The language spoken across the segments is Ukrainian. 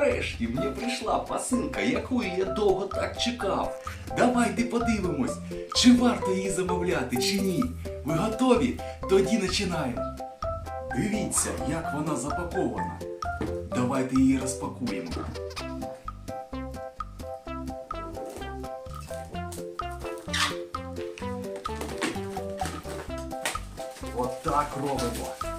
Нарешті мені прийшла посилка, якої я довго так чекав. Давайте подивимось, чи варто її замовляти, чи ні. Ви готові? Тоді починаємо. Дивіться, як вона запакована. Давайте її розпакуємо. Отак робимо.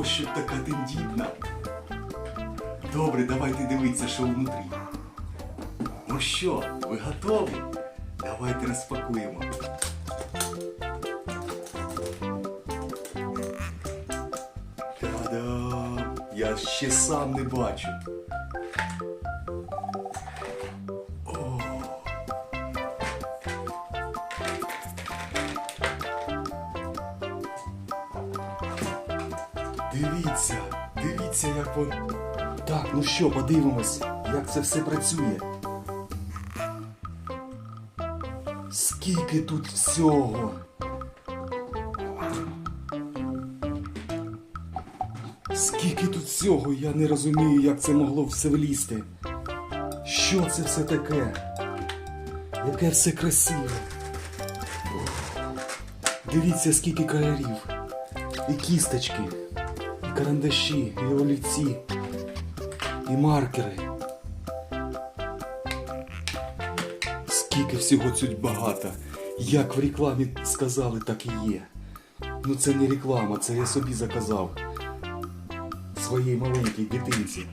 Ощупь така тендітна. Добре, давайте дивитися, що внутрі. Ну що, ви готові? Давайте розпакуємо. Та-дам! Я ще сам не бачу. Дивіться, дивіться, як вон. Так, ну що, подивимось, як це все працює. Скільки тут всього. Скільки тут всього, я не розумію, як це могло все влізти. Що це все таке? Яке все красиве. Дивіться, скільки кольорів. І кісточки, і карандаші, і олівці, і маркери. Скільки всього цють багато. Як в рекламі сказали, так і є. Ну це не реклама, це я собі заказав своїй маленькій дитинці.